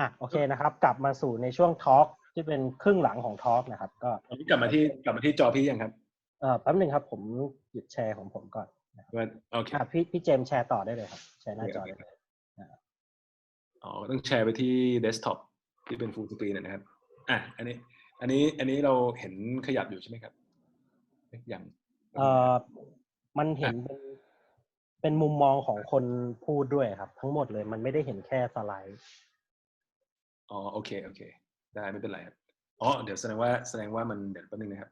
อะโอเคนะครับ กลับมาสู่ในช่วงทอล์กที่เป็นครึ่งหลังของทอล์กนะครับ ก็ตอนนี้กลับมาที่กลับมาที่จอพี่ยังครับเอ่อแป๊บหนึ่งครับผมหยุดแชร์ของผมก่อนว่าโอเคอะพี่พี่เจมส์แชร์ต่อได้เลยครับ แชร์หน้าจอได้เลยอ๋อต้องแชร์ไปที่เดสก์ท็อปที่เป็นฟูลสกรีนนะครับอะอันนี้ อันนี้อันนี้เราเห็นขยับอยู่ใช่ไหมครับอย่างเอ่อมันเห็นเป็นเป็นมุมมองของคนพูดด้วยครับ ทั้งหมดเลยมันไม่ได้เห็นแค่สไลด์ อ๋อโอเคโอเค ได้ไม่เป็นไรครับอ๋อเดี๋ยวแสดงว่าแสดงว่ามันเดี๋ยวแป๊บนึงนะครับ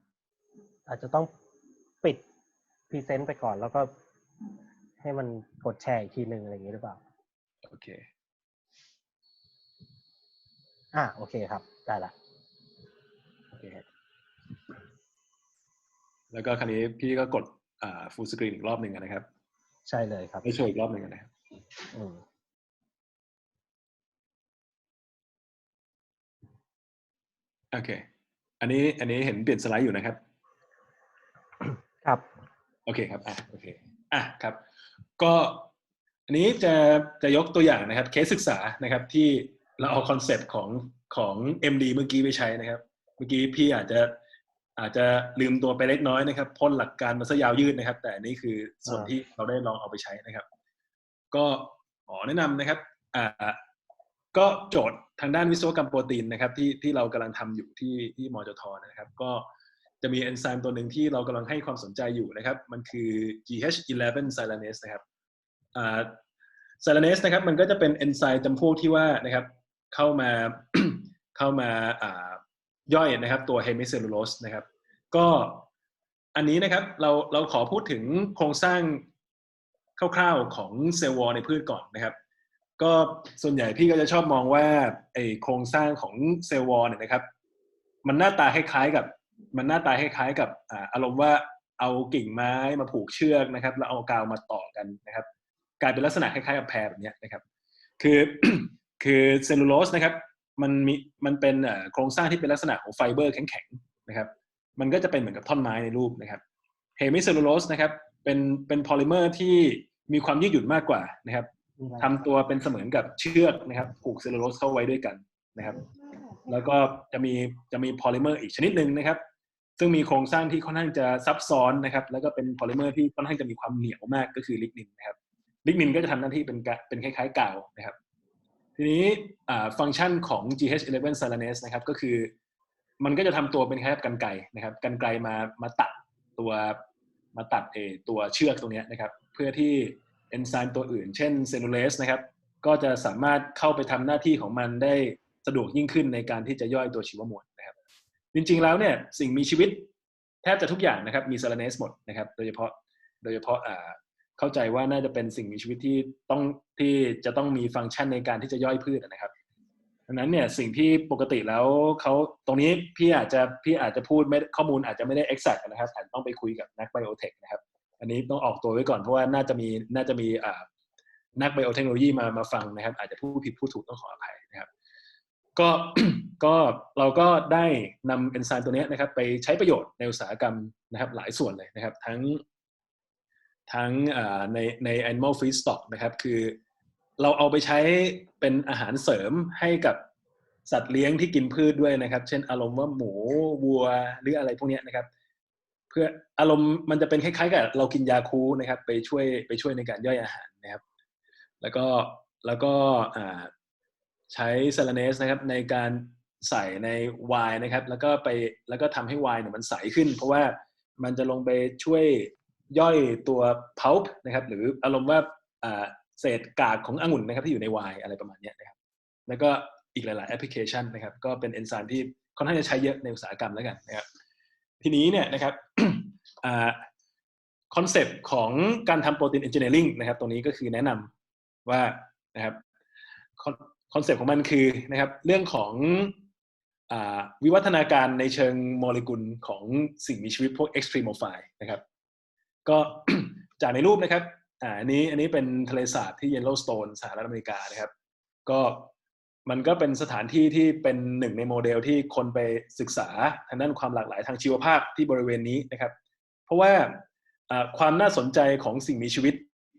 อาจจะต้องปิดพรีเซนต์ไปก่อนแล้วก็ให้มันกดแชร์อีกทีหนึ่งอะไรอย่างนี้หรือเปล่า โอเค อะโอเคครับ ได้ละโอเคครับแล้วก็คราวนี้พี่ก็กดอ่าฟูลสกรีนอีกรอบหนึ่งนะครับ ใช่เลยครับ ไม่โชว์อีกรอบหนึ่งนะครับอืม โอเค อันนี้อันนี้เห็นเปลี่ยนสไลด์อยู่นะครับ ครับ โอเคครับ อะ โอเค อะ ครับ ก็อันนี้จะจะยกตัวอย่างนะครับ เคสศึกษานะครับ ที่เราเอาคอนเซปต์ของของ MD เมื่อกี้ไปใช้นะครับ เมื่อกี้พี่อาจจะอาจจะลืมตัวไปเล็กน้อยนะครับพ่นหลักการมาซะยาวยืดนะครับ แต่อันนี่คือส่วนอ่าที่เราได้ลองเอาไปใช้นะครับ ก็ขอแนะนำนะครับ อ่า ก็โจทย์ทางด้านวิศวกรรมโปรตีนนะครับที่ที่เรากำลังทำอยู่ที่ที่มจทนะครับ ก็จะมีเอนไซม์ตัวหนึ่งที่เรากำลังให้ความสนใจอยู่นะครับ มันคือ GH11 silanase นะครับอ่า silanase นะครับ มันก็จะเป็นเอนไซม์จำพวกที่ว่านะครับ เข้ามาเข้ามาอ่าย่อยนะครับตัว hemicellulose นะครับ ก็อันนี้นะครับเราเราขอพูดถึงโครงสร้างคร่าวๆของเซลล์วอลในพืชก่อนนะครับ ก็ส่วนใหญ่พี่ก็จะชอบมองว่าไอโครงสร้างของเซลล์วอลเนี่ยนะครับ มันหน้าตาคล้ายๆกับ มันหน้าตาคล้ายๆกับอารมณ์ว่าเอากิ่งไม้มาผูกเชือกนะครับ แล้วเอากาวมาต่อกันนะครับ กลายเป็นลักษณะคล้ายๆกับแพรแบบนี้นะครับ คือคือเซลลูโลสนะครับมันมีมันเป็นโครงสร้างที่เป็นลักษณะของไฟเบอร์แข็งๆนะครับ มันก็จะเป็นเหมือนกับท่อนไม้ในรูปนะครับเฮมิเซลลูโลสนะครับเป็นเป็นพอลิเมอร์ที่มีความยืดหยุ่นมากกว่านะครับ ทำตัวเป็นเสมือนกับเชือกนะครับผูกเซลลูโลสเข้าไว้ด้วยกันนะครับ แล้วก็จะมีจะมีพอลิเมอร์อีกชนิดหนึ่งนะครับ ซึ่งมีโครงสร้างที่ค่อนข้างจะซับซ้อนนะครับ แล้วก็เป็นพอลิเมอร์ที่ค่อนข้างจะมีความเหนียวมากก็คือลิกนินนะครับลิกนินก็จะทำหน้าที่เป็นกะเป็นคล้ายๆกาวนะครับ ทีนี้ฟังก์ชันของ GH11 silanase นะครับก็คือมันก็จะทำตัวเป็นคล้ายๆกันไกนะครับกันไกมามาตัดตัวมาตัดเออตัวเชือกตรงเนี้ยนะครับ เพื่อที่ เอนไซม์ตัวอื่น เช่นเซลลูเลสนะครับ ก็จะสามารถเข้าไปทำหน้าที่ของมันได้สะดวกยิ่งขึ้นในการที่จะย่อยตัวชีวมวลนะครับ จริงๆแล้วเนี่ยสิ่งมีชีวิตแทบจะทุกอย่างนะครับมีซาลาเนสหมดนะครับ โดยเฉพาะโดยเฉพาะอ่าเข้าใจว่าน่าจะเป็นสิ่งมีชีวิตที่ต้องที่จะต้องมีฟังก์ชันในการที่จะย่อยพืชนะครับดังนั้นเนี่ยสิ่งที่ปกติแล้วเขาตรงนี้พี่อาจจะพี่อาจจะพูดไม่ข้อมูลอาจจะไม่ได้ exact นะครับอาจต้องไปคุยกับนักไบโอเทคนะครับ อันนี้ต้องออกตัวไว้ก่อนเพราะว่าน่าจะมีน่าจะมีนักไบโอเทคโนโลยีมามาฟังนะครับ อาจจะพูดผิดพูดถูกต้องขออภัยนะครับ ก็ก็เราก็ได้นำเอนไซม์ตัวนี้นะครับ ไปใช้ประโยชน์ในอุตสาหกรรมนะครับ หลายส่วนเลยนะครับ ทั้งทั้งในใน animal feed stock นะครับ คือเราเอาไปใช้เป็นอาหารเสริมให้กับสัตว์เลี้ยงที่กินพืชด้วยนะครับ เช่นอารมณ์ว่าหมูวัวหรืออะไรพวกนี้นะครับ เพื่ออารมณ์มันจะเป็นคล้ายๆกับเรากินยาคูนะครับ ไปช่วยไปช่วยในการย่อยอาหารนะครับ แล้วก็แล้วก็ใช้ซาลาเนสนะครับในการใส่ในไวน์นะครับ แล้วก็ไปแล้วก็ทำให้ไวน์เนี่ยมันใสขึ้น เพราะว่ามันจะลงไปช่วยย่อยตัว pulp นะครับ หรืออารมณ์ว่าเศษกากขององุ่นนะครับ ที่อยู่ในไวน์อะไรประมาณนี้นะครับ แล้วก็อีกหลาย ๆ แอปพลิเคชันนะครับ ก็เป็นเอนไซม์ที่ค่อนข้างจะใช้เยอะในอุตสาหกรรมแล้วกันนะครับ ทีนี้เนี่ยนะครับคอนเซปต์ของการทำโปรตีนเอนจิเนียริงนะครับตรงนี้ก็คือแนะนำว่านะครับคอนเซปต์ของมันคือนะครับเรื่องของอวิวัฒนาการในเชิงโมเลกุลของสิ่งมีชีวิตพวก extremophile นะครับ ก็จากในรูปนะครับอันนี้อันนี้เป็นทะเลสาบที่ Yellowstone สหรัฐอเมริกานะครับ ก็ มันก็เป็นสถานที่ที่เป็นหนึ่งในโมเดลที่คนไปศึกษาทางด้านความหลากหลายทางชีวภาพที่บริเวณนี้นะครับ เพราะว่าความน่าสนใจของสิ่งมีชีวิต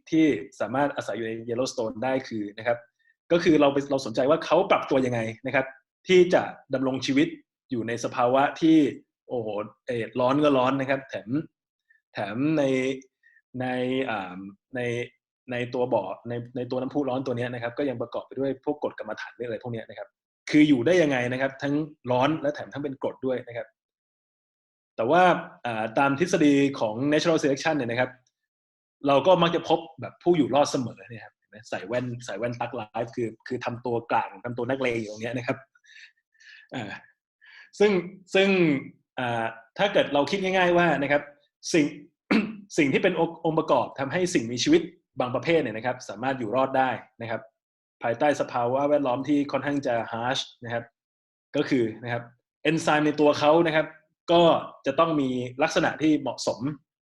ที่สามารถอาศัยอยู่ใน Yellowstone ได้คือนะครับ ก็คือเราไปเราสนใจว่าเขาปรับตัวยังไงนะครับ ที่จะดำรงชีวิตอยู่ในสภาวะที่โอ้โหเออร้อนก็ร้อนนะครับ แถมแถมในในอ่าใน ในตัวบ่อในในตัวน้ำพุร้อนตัวนี้นะครับ ก็ยังประกอบไปด้วยพวกกรดกรรมฐานอะไรพวกนี้นะครับ คืออยู่ได้ยังไงนะครับ ทั้งร้อนและแถมทั้งเป็นกรดด้วยนะครับ แต่ว่าตามทฤษฎีของ natural selection เนี่ยนะครับ เราก็มักจะพบแบบผู้อยู่รอดเสมอเนี่ยครับใส่แว่นใส่แว่นตักไลฟ์คือ คือทำตัวกลางทำตัวนักเลงอยู่ตรงเนี้ยนะครับอ่าซึ่งซึ่งอ่าถ้าเกิดเราคิดง่าย ๆว่านะครับ สิ่งสิ่งที่เป็นองค์ประกอบทำให้สิ่งมีชีวิต บางประเภทเนี่ยนะครับสามารถอยู่รอดได้นะครับ ภายใต้สภาวะแวดล้อมที่ค่อนข้างจะ harsh นะครับ ก็คือนะครับเอนไซม์ในตัวเขานะครับ ก็จะต้องมีลักษณะที่เหมาะสม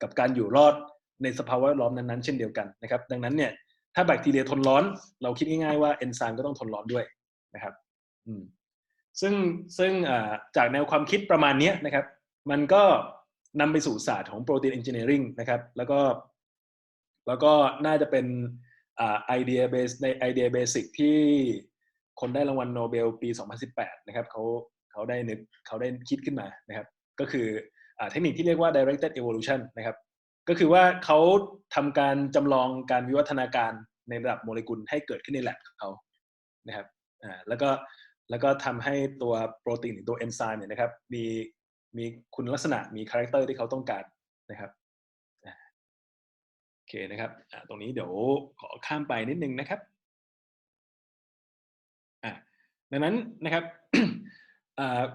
กับการอยู่รอดในสภาวะแวดล้อมนั้นๆเช่นเดียวกันนะครับ ดังนั้นเนี่ยถ้าแบคทีเรียทนร้อน เราคิดง่ายๆว่าเอนไซม์ก็ต้องทนร้อนด้วยนะครับอืมซึ่งซึ่งจากแนวความคิดประมาณนี้นะครับ มันก็นำไปสู่ศาสตร์ของโปรตีนเอนจิเนียริงนะครับ แล้วก็ แล้วก็น่าจะเป็นไอเดียเบสในไอเดียเบสิกที่คนได้รางวัลโนเบลปี 2018 นะครับเขาเขาได้นึกเขาได้คิดขึ้นมานะครับ ก็คืออเทคนิคที่เรียกว่า directed evolution นะครับ ก็คือว่าเขาทำการจำลองการวิวัฒนาการในระดับโมเลกุลให้เกิดขึ้นในแลบเขานะครับอ่าแล้วก็แล้วก็ทำให้ตัวโปรตีนหรือตัวเอนไซม์เนี่ยนะครับ มีมีคุณลักษณะมีคาแรคเตอร์ที่เขาต้องการนะครับ เคนะครับตรงนี้เดี๋ยวขอข้ามไปนิดนึงนะครับดังนั้นนะครับ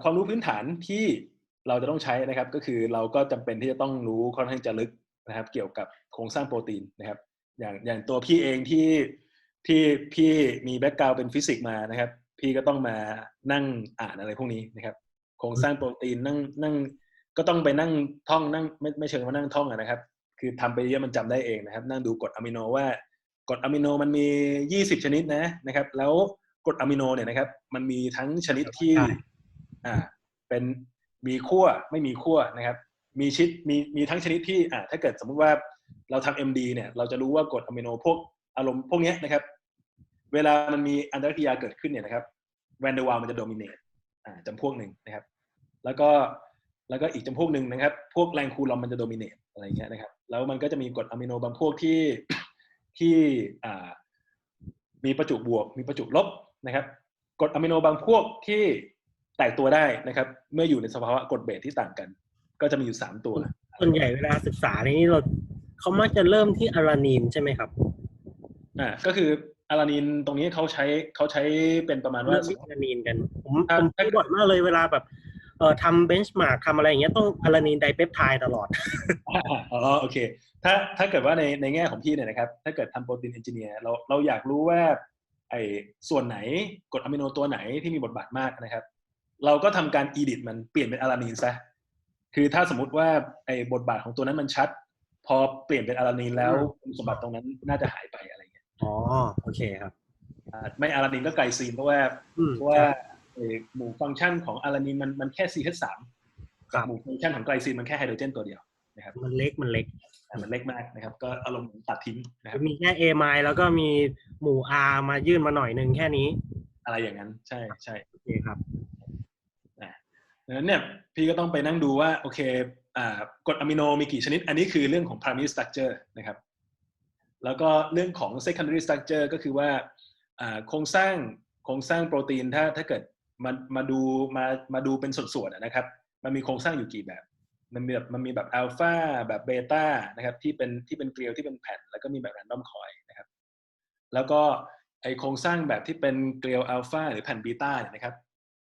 ความรู้พื้นฐานที่เราจะต้องใช้นะครับ ก็คือเราก็จำเป็นที่จะต้องรู้ค่อนข้างจะลึกนะครับ เกี่ยวกับโครงสร้างโปรตีนนะครับ อย่างอย่างตัวพี่เองที่ที่พี่มีแบ็กกราวด์เป็นฟิสิกส์มานะครับ พี่ก็ต้องมานั่งอ่านอะไรพวกนี้นะครับ โครงสร้างโปรตีนนั่งนั่งก็ต้องไปนั่งท่องนั่งไม่ไม่เชิงว่านั่งท่องนะครับ คือทำไปเยอะมันจำได้เองนะครับ นั่งดูกรดอะมิโนว่ากรดอะมิโนมันมี 20 ชนิดนะนะครับ แล้วกรดอะมิโนเนี่ยนะครับ มันมีทั้งชนิดที่อ่าเป็นมีขั้วไม่มีขั้วนะครับ มีชิดมีมีทั้งชนิดที่อ่าถ้าเกิดสมมุติว่าเราทำ MD เนี่ย เราจะรู้ว่ากรดอะมิโนพวกอารมณ์พวกนี้นะครับ เวลามันมีอันตรกิริยาเกิดขึ้นเนี่ยนะครับแวนเดอร์วาลมันจะโดมิเนตอ่าจำพวกหนึ่งนะครับ แล้วก็ แล้วก็อีกจำพวกหนึ่งนะครับ พวกแรงคูลอมมันจะโดมิเนตอะไรเงี้ยนะครับ แล้วมันก็จะมีกรดอะมิโนบางพวกที่ที่อ่ามีประจุบวก มีประจุลบนะครับกรดอะมิโนบางพวกที่แตกตัวได้นะครับ เมื่ออยู่ในสภาวะกรดเบสที่ต่างกัน ก็จะมีอยู่สามตัวส่วนใหญ่เวลาศึกษานี้เราเขามักจะเริ่มที่อารานีนใช่ไหมครับอ่าก็คืออารานีนตรงนี้เขาใช้เขาใช้เป็นประมาณว่าเริ่มที่อารานีนกันผมผมพูดบ่อยมากเลยเวลาแบบ เอ่อทำเบนช์มาร์กทำอะไรอย่างเงี้ยต้องอารานีนไดเปปไทด์ตลอดอ๋อโอเค ถ้าถ้าเกิดว่าในในแง่ของพี่เนี่ยนะครับ ถ้าเกิดทำโปรตีนเอนจิเนียร์เราเราอยากรู้ว่าไอ้ส่วนไหนกรดอะมิโนตัวไหนที่มีบทบาทมากนะครับ เราก็ทำการอีดิทมันเปลี่ยนเป็นอารานีนซะคือถ้าสมมุติว่าไอ้บทบาทของตัวนั้นมันชัด พอเปลี่ยนเป็นอารานีนแล้วคุณสมบัติตรงนั้นน่าจะหายไปอะไรเงี้ยอ๋อโอเคครับอ่าไม่อารานีนก็ไกลซีนเพราะว่าอืมเพราะว่าเอ่อ หมู่ฟังก์ชันของอารานีนมันมันแค่ CH3 ครับหมู่ฟังก์ชันของไกลซีนมันแค่ไฮโดรเจนตัวเดียวนะครับมันเล็กมันเล็กอ่ามันเล็กมากนะครับ ก็อารมณ์เหมือนตัดทิ้งนะครับมีแค่เอไมแล้วก็มีหมู่อามายื่นมาหน่อยหนึ่งแค่นี้ อะไรอย่างนั้น ใช่ใช่โอเคครับดังนั้นเนี่ยพี่ก็ต้องไปนั่งดูว่าโอเคอ่ากรดอะมิโนมีกี่ชนิด อันนี้คือเรื่องของ primary structure นะครับ แล้วก็เรื่องของ secondary structure ก็คือว่าอ่าโครงสร้างโครงสร้างโปรตีนถ้าถ้าเกิด มามาดูมามาดูเป็นส่วนๆนะครับ มันมีโครงสร้างอยู่กี่แบบ มันมีแบบมันมีแบบอัลฟาแบบเบต้านะครับที่เป็นที่เป็นเกลียวที่เป็นแผ่น แล้วก็มีแบบ random coil นะครับ แล้วก็ไอโครงสร้างแบบที่เป็นเกลียวอัลฟาหรือแผ่นบีต้าเนี่ยนะครับ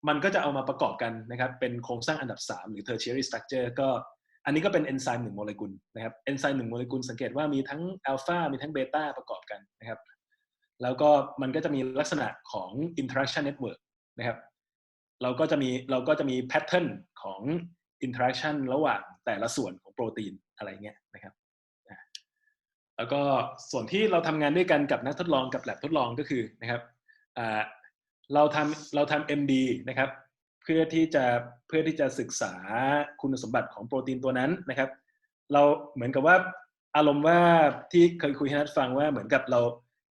มันก็จะเอามาประกอบกันนะครับ เป็นโครงสร้างอันดับ 3 หรือ tertiary structure ก็อันนี้ก็เป็นเอนไซม์หนึ่งโมเลกุลนะครับเอนไซม์หนึ่งโมเลกุลสังเกตว่ามีทั้งอัลฟามีทั้งเบต้าประกอบกันนะครับ แล้วก็มันก็จะมีลักษณะของ interaction network นะครับ เราก็จะมีเราก็จะมีแพทเทิร์นของ interaction ระหว่างแต่ละส่วนของโปรตีนอะไรเงี้ยนะครับแล้วก็ส่วนที่เราทำงานด้วยกันกับนักทดลองกับแลบทดลองก็คือนะครับเราทำเราทำ MD นะครับ เพื่อที่จะเพื่อที่จะศึกษาคุณสมบัติของโปรตีนตัวนั้นนะครับ เราเหมือนกับว่าอารมณ์ว่าที่เคยคุยให้นัดฟังว่าเหมือนกับเรา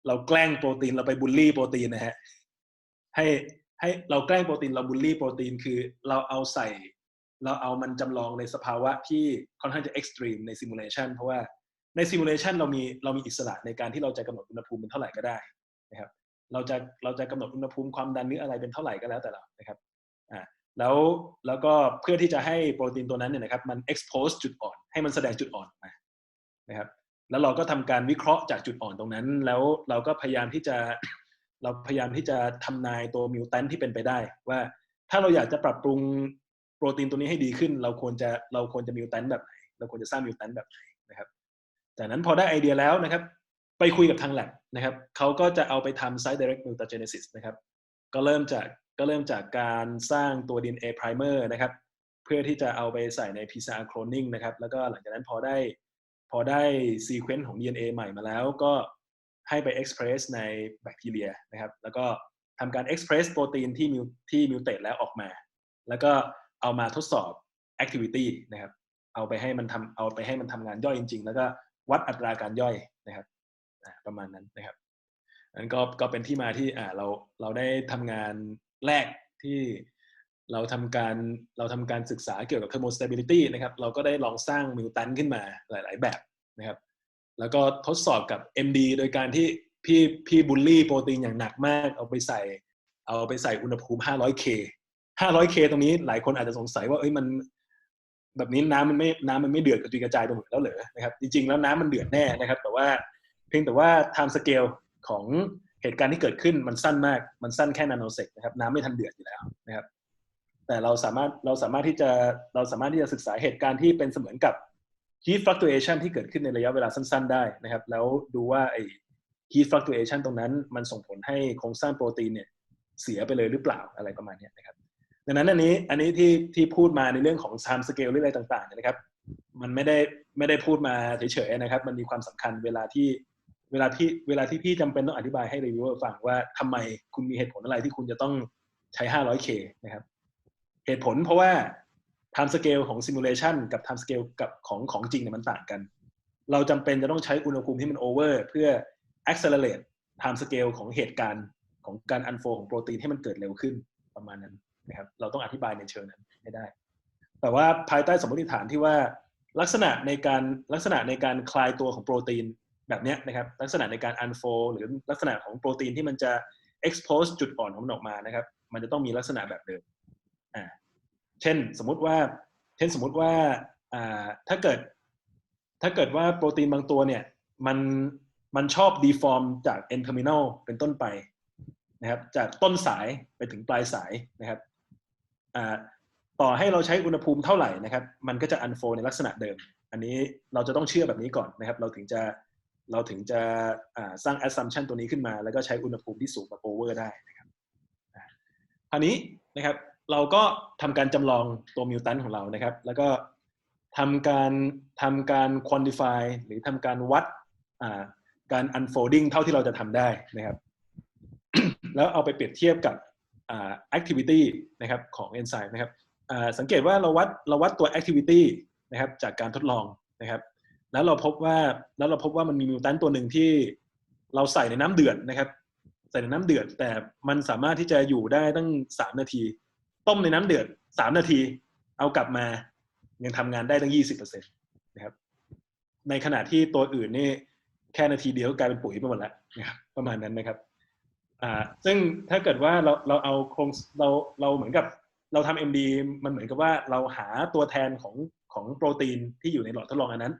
เราแกล้งโปรตีนเราไปบูลลี่โปรตีนนะฮะให้ ให้เราแกล้งโปรตีนเราบูลลี่โปรตีนคือเราเอาใส่ เราเอามันจำลองในสภาวะที่ค่อนข้างจะเอ็กซ์ตรีมในซิมูเลชันเพราะว่าในซิมูเลชันเรามีเรามีอิสระในการที่เราจะกำหนดอุณหภูมิเป็นเท่าไหร่ก็ได้นะครับ เราจะเราจะกำหนดอุณหภูมิความดันหรืออะไรเป็นเท่าไหร่ก็แล้วแต่เรานะครับอ่าแล้วแล้วก็เพื่อที่จะให้โปรตีนตัวนั้นเนี่ยนะครับมัน expose จุดอ่อน ให้มันแสดงจุดอ่อนมานะครับ แล้วเราก็ทำการวิเคราะห์จากจุดอ่อนตรงนั้น แล้วเราก็พยายามที่จะ เราพยายามที่จะทำนายตัวมิวแทนที่เป็นไปได้ ว่าถ้าเราอยากจะปรับปรุงโปรตีนตัวนี้ให้ดีขึ้น เราควรจะเราควรจะมิวแทนแบบไหนเราควรจะสร้างมิวแทนแบบไหนนะครับจากนั้นพอได้ไอเดียแล้วนะครับ ไปคุยกับทางแลบนะครับเขาก็จะเอาไปทำ site direct mutagenesis นะครับ ก็เริ่มจากก็เริ่มจากการสร้างตัว DNA primer นะครับ เพื่อที่จะเอาไปใส่ใน PCR cloning นะครับ แล้วก็หลังจากนั้นพอได้พอได้ sequence ของ DNA ใหม่มาแล้วก็ ให้ไป express ในแบคทีเรียนะครับ แล้วก็ทำการ express โปรตีนที่มิวที่มิวเต e แล้วออกมา แล้วก็เอามาทดสอบ activity นะครับ เอาไปให้มันทำเอาไปให้มันทำงานย่อยจริง ๆ แล้วก็วัดอัตราการย่อยนะครับประมาณนั้นนะครับนั้นก็ก็เป็นที่มาที่อ่าเราเราได้ทำงานแรกที่เราทำการเราทำการศึกษาเกี่ยวกับ thermostability นะครับ เราก็ได้ลองสร้างมิวตันขึ้นมาหลาย ๆ แบบนะครับ แล้วก็ทดสอบกับ MD โดยการที่พี่พี่บูลลี่โปรตีนอย่างหนักมาก เอาไปใส่ เอาไปใส่อุณหภูมิ 500K 500K ตรงนี้หลายคนอาจจะสงสัยว่าเอ้ยมันแบบนี้น้ำมันไม่น้ำมันไม่เดือดกระจุยกระจายไปหมดแล้วเหรอนะครับจริงๆแล้วน้ำมันเดือดแน่นะครับ แต่ว่าเพียงแต่ว่า time scale ของเหตุการณ์ที่เกิดขึ้นมันสั้นมากมันสั้นแค่นาโนเซกนะครับน้ำไม่ทันเดือดอยู่แล้วนะครับ แต่เราสามารถเราสามารถที่จะเราสามารถที่จะศึกษาเหตุการณ์ที่เป็นเสมือนกับ heat fluctuation ที่เกิดขึ้นในระยะเวลาสั้น ๆ ได้นะครับ แล้วดูว่าไอ้ heat fluctuation ตรงนั้นมันส่งผลให้โครงสร้างโปรตีนเนี่ยเสียไปเลยหรือเปล่าอะไรประมาณนี้นะครับดังนั้นอันนี้อันนี้ที่ที่พูดมาในเรื่องของ time scale หรืออะไรต่างๆนะครับ มันไม่ได้ไม่ได้พูดมาเฉยๆนะครับ มันมีความสำคัญเวลาที่เวลาที่เวลาที่พี่จำเป็นต้องอธิบายให้รีวิวฟังว่าทำไมคุณมีเหตุผลอะไรที่คุณจะต้องใช้ 500K นะครับ เหตุผลเพราะว่า time scale ของ simulation กับ time scale กับของของจริงเนี่ยมันต่างกัน เราจำเป็นจะต้องใช้อุณหภูมิที่มัน over เพื่อ accelerate time scale ของเหตุการณ์ของการ unfold ของโปรตีนให้มันเกิดเร็วขึ้นประมาณนั้นนะครับเราต้องอธิบายในเชิงนั้นให้ได้ แต่ว่าภายใต้สมมติฐานที่ว่าลักษณะในการลักษณะในการคลายตัวของโปรตีนแบบนี้นะครับ ลักษณะในการ unfold หรือลักษณะของโปรตีนที่มันจะ expose จุดอ่อนของมันออกมานะครับ มันจะต้องมีลักษณะแบบเดิมอ่า เช่นสมมุติว่าเช่นสมมุติว่าถ้าเกิด ถ้าเกิดว่าโปรตีนบางตัวเนี่ยมันมันชอบ deform จาก n terminal เป็นต้นไปนะครับจากต้นสายไปถึงปลายสายนะครับต่อให้เราใช้อุณหภูมิเท่าไหร่นะครับ มันก็จะ unfold ในลักษณะเดิม อันนี้เราจะต้องเชื่อแบบนี้ก่อนนะครับ เราถึงจะเราถึงจะสร้าง assumption ตัวนี้ขึ้นมา แล้วก็ใช้อุณหภูมิที่สูงแบบ over ได้นะครับคราวนี้นะครับ เราก็ทำการจำลองตัวมิวตันของเรานะครับ แล้วก็ทำการทำการ quantify หรือทำการวัดการ unfolding เท่าที่เราจะทำได้นะครับ แล้วเอาไปเปรียบเทียบกับ activity นะครับของ enzyme นะครับสังเกตว่าเราวัดเราวัดตัว activity นะครับจากการทดลองนะครับ แล้วเราพบว่าแล้วเราพบว่ามันมีมิวตันตัวหนึ่งที่เราใส่ในน้ำเดือดนะครับ ใส่ในน้ำเดือด แต่มันสามารถที่จะอยู่ได้ตั้งสามนาที ต้มในน้ำเดือดสามนาที เอากลับมายังทำงานได้ตั้งยี่สิบเปอร์เซ็นตนะครับ ในขณะที่ตัวอื่นนี่แค่นาทีเดียวก็กลายเป็นปุ๋ยไปหมดแล้วนะครับประมาณนั้นนะครับอ่าซึ่งถ้าเกิดว่าเราเราเอาโครงเราเราเหมือนกับเราทำ MD มันเหมือนกับว่าเราหาตัวแทนของของโปรตีนที่อยู่ในหลอดทดลองอันนั้น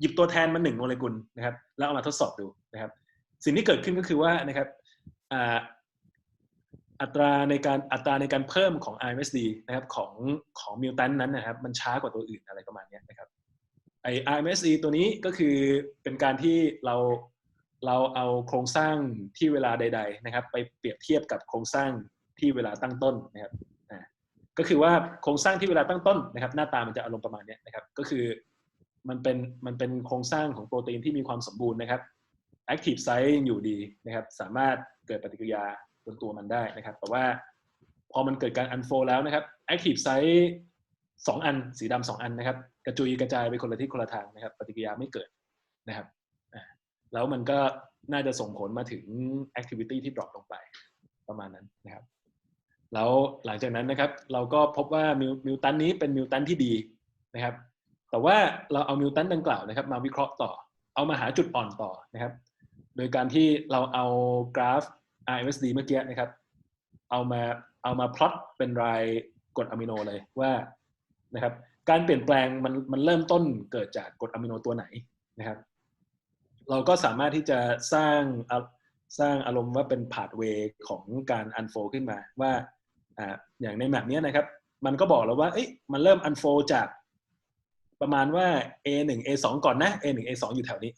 หยิบตัวแทนมาหนึ่งโมเลกุลนะครับ แล้วเอามาทดสอบดูนะครับ สิ่งที่เกิดขึ้นก็คือว่านะครับ อัตราในการอัตราในการเพิ่มของ RMSD นะครับของของมิวตันนั้นนะครับ มันช้ากว่าตัวอื่นอะไรประมาณนี้นะครับไอ RMSD ตัวนี้ก็คือเป็นการที่เราเราเอาโครงสร้างที่เวลาใด ๆนะครับ ไปเปรียบเทียบกับโครงสร้างที่เวลาตั้งต้นนะครับก็คือว่าโครงสร้างที่เวลาตั้งต้นนะครับ หน้าตามันจะอารมณ์ประมาณนี้นะครับ ก็คือมันเป็นมันเป็นโครงสร้างของโปรตีนที่มีความสมบูรณ์นะครับ active site อยู่ดีนะครับ สามารถเกิดปฏิกิริยา บนตัวมันได้นะครับ แต่ว่าพอมันเกิดการ unfold แล้วนะครับ active site สองอันสีดำสองอันนะครับ กระจุยกระจายไปคนละทิศคนละทางนะครับ ปฏิกิริยาไม่เกิดนะครับแล้วมันก็น่าจะส่งผลมาถึง activity ที่ drop ลงไปประมาณนั้นนะครับ แล้วหลังจากนั้นนะครับ เราก็พบว่ามิวตันนี้เป็นมิวตันที่ดีนะครับ แต่ว่าเราเอามิวตันดังกล่าวนะครับ มาวิเคราะห์ต่อ เอามาหาจุดอ่อนต่อนะครับ โดยการที่เราเอากราฟ RMSD เมื่อกี้นะครับ เอามาเอามาพลอตเป็นรายกรดอะมิโนเลยว่านะครับ การเปลี่ยนแปลงมันมันเริ่มต้นเกิดจากกรดอะมิโนตัวไหนนะครับ เราก็สามารถที่จะสร้างสร้างอารมณ์ว่าเป็นพา t เวย์ของการอันโฟขึ้นมาว่าอ่าอย่างในแมปนี้นะครับ มันก็บอกแล้วว่าเอ้ยมันเริ่มอันโฟจากประมาณว่า A1 A2 ก่อนนะ A1 A2 อยู่แถวนี้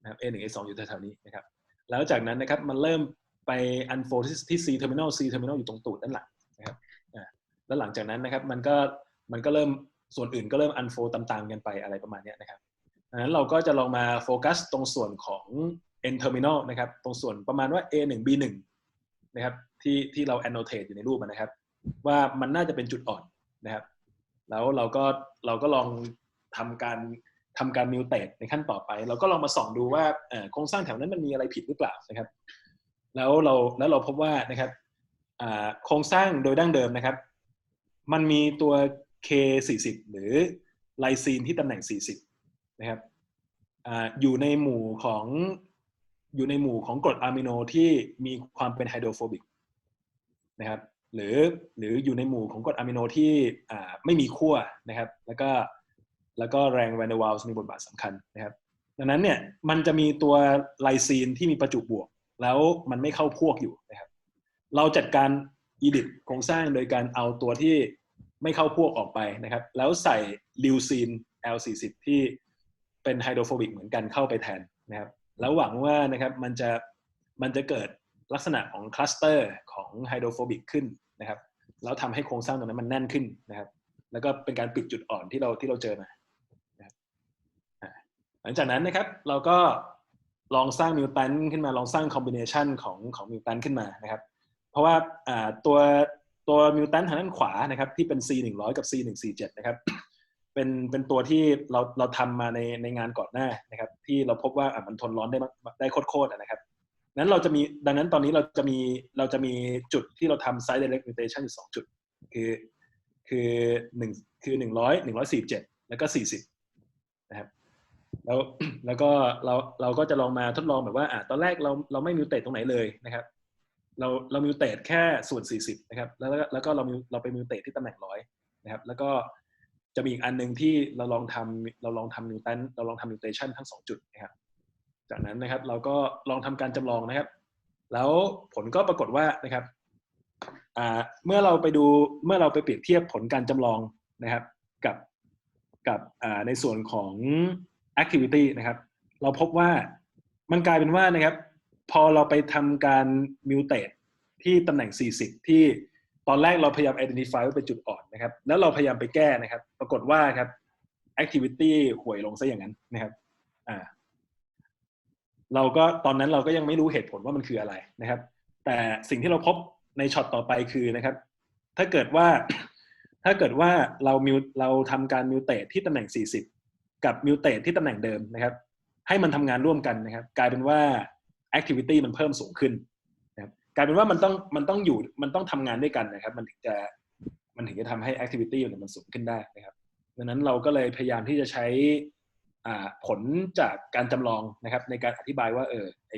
นะครับ A1 A2 อยู่แถวๆนี้นะครับ แล้วจากนั้นนะครับมันเริ่มไปอันโฟที่ที่ C terminal C terminal อยู่ตรงตูดด้านหลังนะครับแล้วหลังจากนั้นนะครับมันก็มันก็เริ่มส่วนอื่นก็เริ่มอันโฟตามๆกันไปอะไรประมาณนี้นะครับดังนั้นเราก็จะลองมาโฟกัสตรงส่วนของ N terminal นะครับตรงส่วนประมาณว่า A1 B1 นะครับที่ที่เรา annotate อยู่ในรูปนะครับ ว่ามันน่าจะเป็นจุดอ่อนนะครับ แล้วเราก็เราก็ลองทำการ ทำการมิวเตตในขั้นต่อไป เราก็ลองมาส่องดูว่าโครงสร้างแถวนั้นมันมีอะไรผิดหรือเปล่านะครับ แล้วเราแล้วเราพบว่านะครับโครงสร้างโดยดั้งเดิมนะครับ มันมีตัว K40 หรือไลซีนที่ตำแหน่ง 40 นะครับออยู่ในหมู่ของอยู่ในหมู่ของกรดอะมิโนที่มีความเป็นไฮโดรโฟบิกนะครับหรือหรืออยู่ในหมู่ของกรดอะมิโนที่ไม่มีขั้วนะครับ แล้วก็ แล้วก็แรงแวนเดอร์วาลส์มีบทบาทสำคัญนะครับ ดังนั้นเนี่ยมันจะมีตัวไลซีนที่มีประจุบวก แล้วมันไม่เข้าพวกอยู่นะครับ เราจัดการอีดิทโครงสร้างโดยการเอาตัวที่ไม่เข้าพวกออกไปนะครับ แล้วใส่ลิวซีน L40 ที่เป็นไฮโดรโฟบิกเหมือนกันเข้าไปแทนนะครับแล้วหวังว่านะครับมันจะมันจะเกิดลักษณะของคลัสเตอร์ของไฮโดรโฟบิกขึ้นนะครับแล้วทำให้โครงสร้างตรงนั้นมันแน่นขึ้นนะครับ แล้วก็เป็นการปิดจุดอ่อนที่เราที่เราเจอมา ลังจากนั้นนะครับเราก็ลองสร้างมิวตันขึ้นมาลองสร้างคอมบิเนชันของของมิวตันขึ้นมานะครับ เพราะว่าตัวตัวมิวตันทางด้านขวานะครับที่เป็น C 1 0 0กับ C 1 4 7นะครับเป็นเป็นตัวที่เราเราทำมาในในงานก่อนหน้านะครับ ที่เราพบว่ามันทนร้อนได้ได้โคตรๆนะครับนั้นเราจะมีดังนั้นตอนนี้เราจะมีเราจะมีจุดที่เราทำ side direct mutation อยู่สองจุด คือคือหนึ่งคือหนึ่งร้อยหนึ่งร้อยสี่เจ็ดแล้วก็สี่สิบนะครับ แล้วแล้วก็เราเราก็จะลองมาทดลองแบบว่าอะตอนแรกเราเราไม่มิวเตตตรงไหนเลยนะครับ เราเรามิวเตตแค่ส่วน 40 นะครับ แล้วแล้วก็เรามิวเราไปมิวเตตที่ตำแหน่งร้อยนะครับ แล้วก็จะมีอีกอันหนึ่งที่เราลองทำเราลองทำมิวตันเราลองทำมิวเทชันทั้งสองจุดนะครับ จากนั้นนะครับเราก็ลองทำการจำลองนะครับ แล้วผลก็ปรากฏว่านะครับอ่าเมื่อเราไปดูเมื่อเราไปเปรียบเทียบผลการจำลองนะครับ กับกับอ่าในส่วนของ activity นะครับ เราพบว่ามันกลายเป็นว่านะครับ พอเราไปทำการมิวเตตที่ตำแหน่ง 40 ที่ตอนแรกเราพยายาม identify ว่าเป็นจุดอ่อนนะครับ แล้วเราพยายามไปแก้นะครับ ปรากฏว่าครับ activity ห่วยลงซะอย่างนั้นนะครับ อ่า เราก็ตอนนั้นเราก็ยังไม่รู้เหตุผลว่ามันคืออะไรนะครับ แต่สิ่งที่เราพบในช็อตต่อไปคือนะครับ ถ้าเกิดว่า ถ้าเกิดว่าเรามิวเราทำการมิวเตตที่ตำแหน่ง 40 กับมิวเตตที่ตำแหน่งเดิมนะครับ ให้มันทำงานร่วมกันนะครับ กลายเป็นว่า activity มันเพิ่มสูงขึ้นนะครับกลายเป็นว่ามันต้องมันต้องอยู่มันต้องทำงานด้วยกันนะครับ มันถึงจะมันถึงจะทำให้ activity มันมันสูงขึ้นได้นะครับดังนั้นเราก็เลยพยายามที่จะใช้อ่าผลจากการจำลองนะครับ ในการอธิบายว่า เออไอ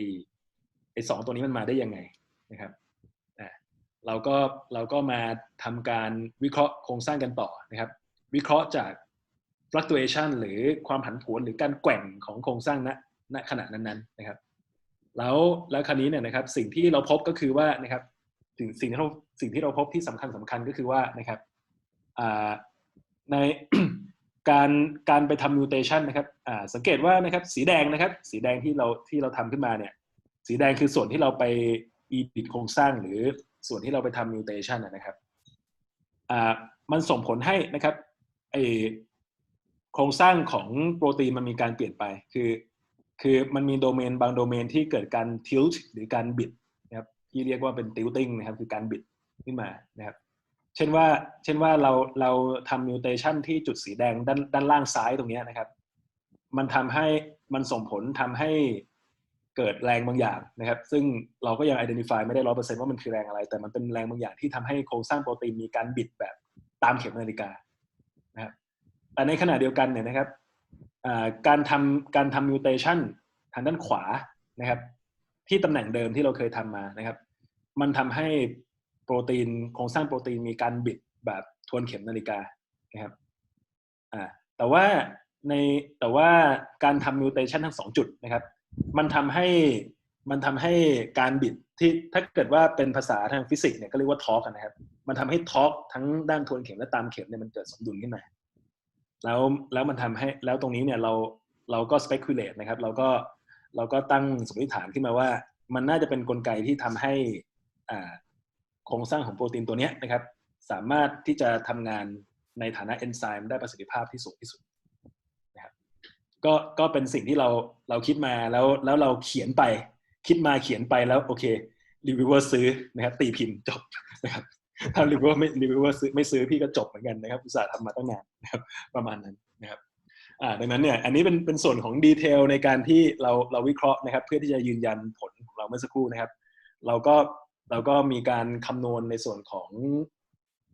ไอสองตัวนี้มันมาได้ยังไงนะครับอ่าเราก็เราก็มาทำการวิเคราะห์โครงสร้างกันต่อนะครับ วิเคราะห์จาก fluctuation หรือความผันผวนหรือการแกว่งของโครงสร้างณณขณะนั้นๆนะครับ แล้วแล้วคราวนี้เนี่ยนะครับสิ่งที่เราพบก็คือว่านะครับสิ่งสิ่งที่เราสิ่งที่เราพบที่สำคัญสำคัญก็คือว่านะครับในการการไปทำมิวเทชันนะครับสังเกตว่านะครับสีแดงนะครับสีแดงที่เราที่เราทำขึ้นมาเนี่ยสีแดงคือส่วนที่เราไปอีดิทโครงสร้างหรือส่วนที่เราไปทำมิวเทชันนะครับมันส่งผลให้นะครับไอ โครงสร้างของโปรตีนมันมีการเปลี่ยนไป คือ คือมันมีโดเมนบางโดเมนที่เกิดการ tilt หรือการบิดนะครับที่เรียกว่าเป็น tilting นะครับคือการบิดขึ้นมานะครับเช่นว่าเช่นว่าเราเราทำมิวเทชันที่จุดสีแดงด้านด้านล่างซ้ายตรงนี้นะครับ มันทำให้มันส่งผลทำให้เกิดแรงบางอย่างนะครับ ซึ่งเราก็ยัง identify ไม่ได้ร้อเปอร์เซ็นต์ว่ามันคือแรงอะไร แต่มันเป็นแรงบางอย่างที่ทำให้โครงสร้างโปรตีนมีการบิดแบบตามเข็มนาฬิกา แต่ในขณะเดียวกันเนี่ยนะครับการทำการทำมิวเทชันทางด้านขวานะครับ ที่ตำแหน่งเดิมที่เราเคยทำมานะครับ มันทำให้โปรตีนโครงสร้างโปรตีนมีการบิดแบบทวนเข็มนาฬิกานะครับอ่าแต่ว่าในแต่ว่าการทำมิวเทชันทั้งสองจุดนะครับ มันทำให้มันทำให้การบิดที่ถ้าเกิดว่าเป็นภาษาทางฟิสิกส์เนี่ยก็เรียกว่าทอร์กนะครับ มันทำให้ทอร์กทั้งด้านทวนเข็มและตามเข็มเนี่ยมันเกิดสมดุลขึ้นมา แล้วแล้วมันทำให้แล้วตรงนี้เนี่ยเราเราก็ speculate นะครับ เราก็เราก็ตั้งสมมติฐานขึ้นมาว่า มันน่าจะเป็นกลไกที่ทำให้อ่าโครงสร้างของโปรตีนตัวเนี้ยนะครับ สามารถที่จะทำงานในฐานะเอนไซม์ได้ประสิทธิภาพที่สูงที่สุดนะครับก็ก็เป็นสิ่งที่เราเราคิดมาแล้วแล้วเราเขียนไป คิดมาเขียนไปแล้วโอเครีวิวเวอร์ซื้อนะครับตีพิมพ์จบนะครับ ถ้ารีวิวไม่รีวิวซื้อไม่ซื้อพี่ก็จบเหมือนกันนะครับอุตส่าห์ทำมาตั้งนานนะครับประมาณนั้นนะครับอ่าดังนั้นเนี่ยอันนี้เป็นเป็นส่วนของดีเทลในการที่เราเราวิเคราะห์นะครับ เพื่อที่จะยืนยันผลของเราเมื่อสักครู่นะครับ เราก็เราก็มีการคำนวณในส่วนของ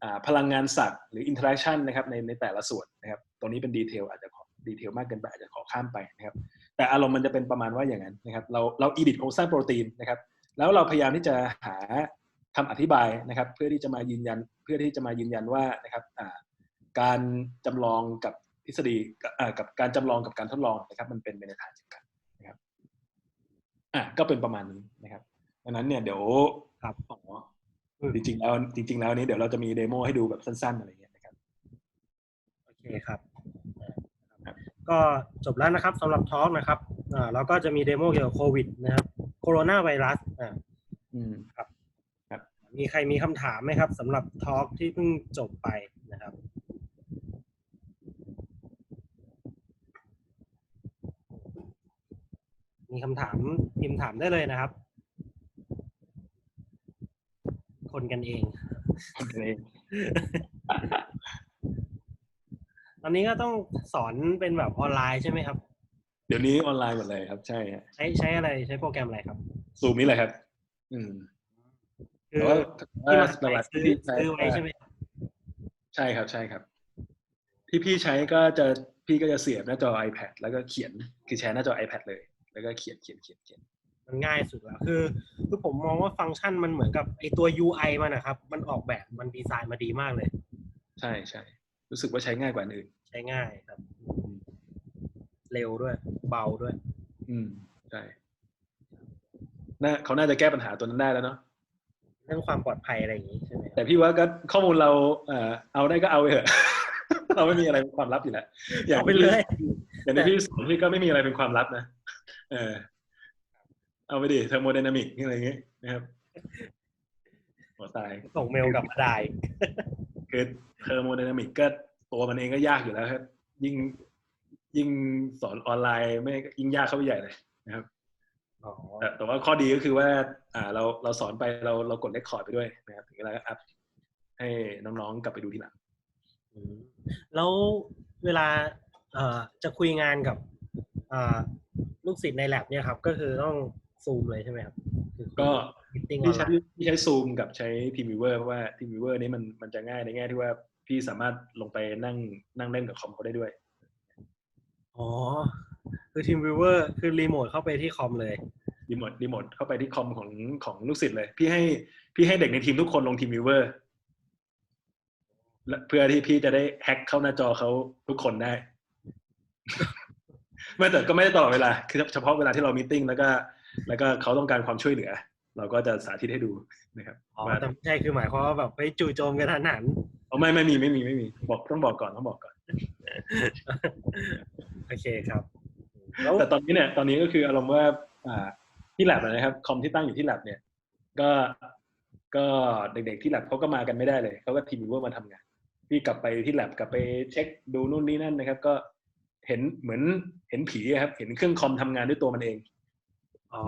อ่าพลังงานสัตว์หรืออินเทอร์แอคชันนะครับในในแต่ละส่วนนะครับ ตรงนี้เป็นดีเทลอาจจะขอดีเทลมากเกินไปอาจจะขอข้ามไปนะครับ แต่อารมณ์มันจะเป็นประมาณว่าอย่างนั้นนะครับ เราเราอีดิทโครงสร้างโปรตีนนะครับ แล้วเราพยายามที่จะหา คำอธิบายนะครับ เพื่อที่จะมายืนยันเพื่อที่จะมายืนยันว่านะครับอ่าการจำลองกับทฤษฎีกับอ่ากับการจำลองกับการทดลองนะครับ มันเป็นไปในทางเดียวกันนะครับอะก็เป็นประมาณนี้นะครับดังนั้นเนี่ยเดี๋ยวครับอ๋อจริงๆแล้วจริง ๆ แล้วนี้เดี๋ยวเราจะมีเดโมให้ดูแบบสั้นๆอะไรอย่างเงี้ยนะครับโอเคครับครับ ก็จบแล้วนะครับสำหรับทอล์กนะครับอ่าเราก็จะมีเดโมเกี่ยวกับโควิดนะครับโคโรนาไวรัสอ่าอืม มีใครมีคำถามไหมครับสำหรับทอล์กที่เพิ่งจบไปนะครับ มีคำถามพิมพ์ถามได้เลยนะครับคนกันเองคนกันเอง ตอนนี้ก็ต้องสอนเป็นแบบออนไลน์ใช่ไหมครับ เดี๋ยวนี้ออนไลน์หมดเลยครับ ใช่ฮะใช้ใช้อะไรใช้โปรแกรมอะไรครับ ซูมนี่แหละครับ อืมคือ แต่ว่าที่มาหลักๆซื้อที่ใช้ซื้อไว้ใช่ไหมครับใช่ครับใช่ครับ ที่พี่ใช้ก็จะพี่ก็จะเสียบหน้าจอ iPad แล้วก็เขียนคือแชร์หน้าจอ iPad เลย แล้วก็เขียนเขียนเขียนเขียนมันง่ายสุดแล้วคือคือผมมองว่าฟังก์ชันมันเหมือนกับไอตัว UI มันนะครับ มันออกแบบมันดีไซน์มาดีมากเลย ใช่ใช่รู้สึกว่าใช้ง่ายกว่าอันอื่น ใช้ง่ายครับ เร็วด้วย เบาด้วย อืมใช่น่าเขาน่าจะแก้ปัญหาตัวนั้นได้แล้วเนาะ เรื่องความปลอดภัยอะไรอย่างนี้ใช่ไหมครับแต่พี่ว่าก็ข้อมูลเราเอ่อเอาได้ก็เอาไปเถอะเราไม่มีอะไรเป็นความลับอยู่แล้วเอาไปเลยอย่างที่พี่สอนพี่ก็ไม่มีอะไรเป็นความลับนะเออเอาไปดิเทอร์โมไดนามิกอะไรอย่างเงี้ยนะครับหัวตายส่งเมลกลับมาได้คือเทอร์โมไดนามิกก็ตัวมันเองก็ยากอยู่แล้วครับยิ่งยิ่งสอนออนไลน์ไม่ยิ่งยากเข้าไปใหญ่เลยนะครับอ๋อ แต่แต่ว่าข้อดีก็คือว่าอ่าเราเราสอนไปเราเรากดเลคคอร์ดไปด้วยนะครับถึงเวลาก็อัพให้น้องๆกลับไปดูทีหลังอืมแล้วเวลาเอ่อจะคุยงานกับอ่าลูกศิษย์ในแ a บเนี่ยครับ ก็คือต้องซูมเลยใช่ไหมครับคือก็มิ팅ออพี่นไลใช้น์พี่ใช้ซูมกับใช้ทีมวิวเวอร์เพราะว่าทีมวิวเวอร์นี้มันมันจะง่ายในแง่ที่ว่าพี่สามารถลงไปนั่งนั่งเล่นกับคอมเขาได้ด้วย อ๋อ คือทีมวิวเวอร์คือรีโมทเข้าไปที่คอมเลยรีโมทรีโมทเข้าไปที่คอมของของลูกศิษย์เลย พี่ให้พี่ให้เด็กในทีมทุกคนลงทีมวิวเวอร์และเพื่อที่พี่จะได้แฮ็กเข้าหน้าจอเขาทุกคนได้ ไม่แต่ก็ไม่ได้ตลอดเวลาคือเฉพาะเวลาที่เรามีตติ้งแล้วก็ แล้วก็เขาต้องการความช่วยเหลือ เราก็จะสาธิตให้ดูนะครับอ๋อว่าแต่ไม่ใช่คือหมายความว่าแบบไปจู่โจมกันทันหันอ๋อไม่ไม่มีไม่มีไม่มี บอกต้องบอกก่อนต้องบอกก่อน โอเคครับ แล้วแต่ตอนนี้เนี่ยตอนนี้ก็คืออารมณ์ว่าอ่าที่แลบนะครับคอมที่ตั้งอยู่ที่แลบเนี่ย ก็ก็เด็กๆที่แลบเขาก็มากันไม่ได้เลยเขาก็ทีมวิวเวอร์มาทำงานพี่กลับไปที่แลบกลับไปเช็คดูนู่นนี่นั่นนะครับ ก็เห็นเหมือนเห็นผีอะครับ เห็นเครื่องคอมทำงานด้วยตัวมันเอง อ๋อ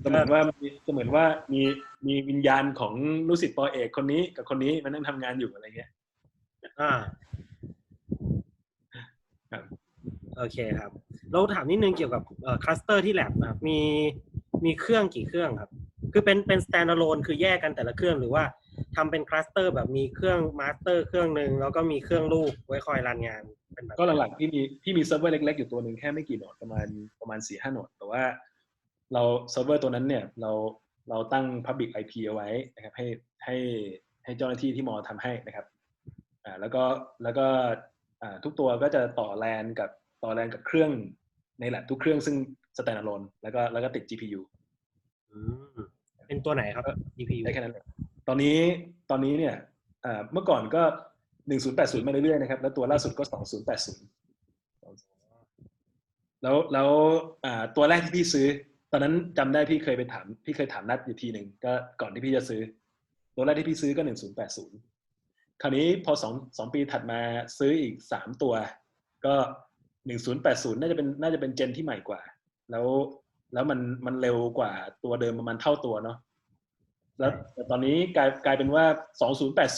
เสมือนว่ามีเสมือนว่ามีมีวิญญาณของลูกศิษย์ปอเอกคนนี้กับคนนี้มานั่งทำงานอยู่อะไรเงี้ย อ่าครับ โอเคครับ เราถามนิดนึงเกี่ยวกับคลัสเตอร์ที่แลบนะครับมีมีเครื่องกี่เครื่องครับ คือเป็นเป็น standalone คือแยกกันแต่ละเครื่องหรือว่าทำเป็นคลัสเตอร์แบบมีเครื่องมาสเตอร์เครื่องหนึ่งแล้วก็มีเครื่องลูกไว้คอยรันงานเป็นแบบก็หลักๆที่มีที่มีเซิร์ฟเวอร์เล็กๆอยู่ตัวหนึ่งแค่ไม่กี่โหนดประมาณประมาณสี่ห้าโหนดแต่ว่า เราเซิร์ฟเวอร์ตัวนั้นเนี่ยเราเราตั้ง Public IP เอาไว้นะครับให้ให้ให้เจ้าหน้าที่ที่มอทำให้นะครับอ่าแล้วก็แล้วก็อ่าทุกตัวก็จะต่อแลนกับ ต่อแลนกับเครื่องในแลบทุกเครื่องซึ่ง standalone แล้วก็แล้วก็ติด GPU อืมเป็นตัวไหนครับ GPU ได้แค่นั้นเลยตอนนี้ตอนนี้เนี่ยอ่าเมื่อก่อนก็ 1080 มาเรื่อยๆนะครับ แล้วตัวล่าสุดก็ 2080 แล้วแล้วอ่าตัวแรกที่พี่ซื้อ ตอนนั้นจำได้พี่เคยไปถาม พี่เคยถามนัดอยู่ทีหนึ่งก็ก่อนที่พี่จะซื้อ ตัวแรกที่พี่ซื้อก็ 1080 คราวนี้พอสองสองปีถัดมาซื้ออีกสามตัว ก็ 1080น่าจะเป็นน่าจะเป็นเจนที่ใหม่กว่า แล้วแล้วมันมันเร็วกว่าตัวเดิมประมาณเท่าตัวเนาะแล้วแต่ตอนนี้กลายกลายเป็นว่า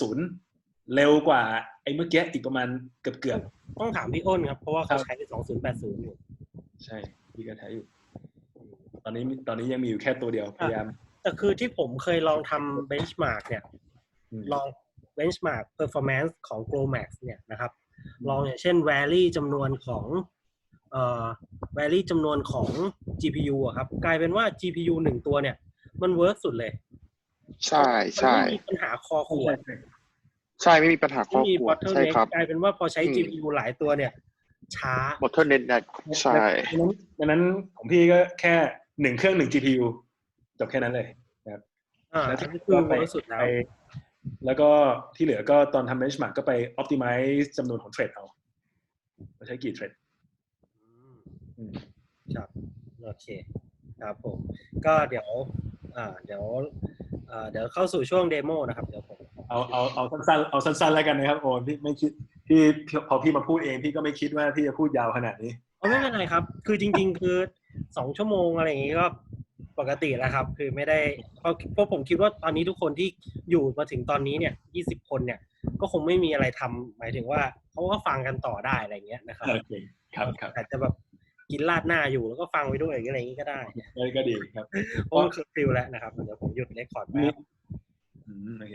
2080เร็วกว่าไอ้เมื่อกี้อีกประมาณเกือบเกือบต้องถามพี่อ้นครับ เพราะว่าเขาครับใช้2080อยู่ๆใช่พี่ก็ใช้อยู่ ตอนนี้ตอนนี้ยังมีอยู่แค่ตัวเดียวพยายามแต่คือที่ผมเคยลองทำ benchmark เนี่ยอืมลอง benchmark performance ของ Glomax เนี่ยนะครับ ลองอย่างเช่น vary จำนวนของเอ่อ vary จำนวนของ GPU อะครับกลายเป็นว่า GPU หนึ่งตัวเนี่ย มันเวิร์กสุดเลยใช่ใช่มันไม่มีปัญหาคอขวดใช่ไม่มีปัญหาครไม่อบมีครัวใช่ bottleneck ครับกลายเป็นว่าพอใช้อืม GPU หลายตัวเนี่ย ช้าบอทเทิลเน็ตนะใช่ดังนั้นดังนั้นของพี่ก็แค่หนึ่งเครื่องหนึ่ง GPU จบแค่นั้นเลยอ่าแล้วอันที่นี้คือก็ไปเวิร์กสุด แล้วไปแล้วก็ที่เหลือก็ตอนทำ benchmark ก็ไป optimize จำนวนของเทรดเอาเราใช้กี่เทรดอืมครับโอเคครับผมก็เดี๋ยวอ่าเดี๋ยวอ่าเดี๋ยวเข้าสู่ช่วงเดโมนะครับเดี๋ยวผมเอาเอาเอาสั้นๆเอาสั้นๆแล้วกันนะครับโอนพี่ไม่คิดพี่พอพี่มาพูดเองพี่ก็ไม่คิดว่าพี่จะพูดยาวขนาดนี้เอาไม่เป็นไรครับ คือจริง ๆ คือสองชั่วโมงอะไรอย่างงี้ก็ ปกติแล้วครับ คือไม่ได้เพราะเพราะผมคิดว่าตอนนี้ทุกคนที่อยู่มาถึงตอนนี้เนี่ยยี่สิบคนเนี่ย ก็คงไม่มีอะไรทำหมายถึงว่าเขาก็ฟังกันต่อได้อะไรอย่างเงี้ยนะครับโอเคครับครับอาจจะแบบกินราดหน้าอยู่แล้วก็ฟังไปด้วยอะไรอย่างงี้ก็ได้ก็ก็ดีครับเพราะมันคือฟิลแล้วนะครับเดี๋ยวผมหยุดเลคคอร์ดแป๊บอืมโอเค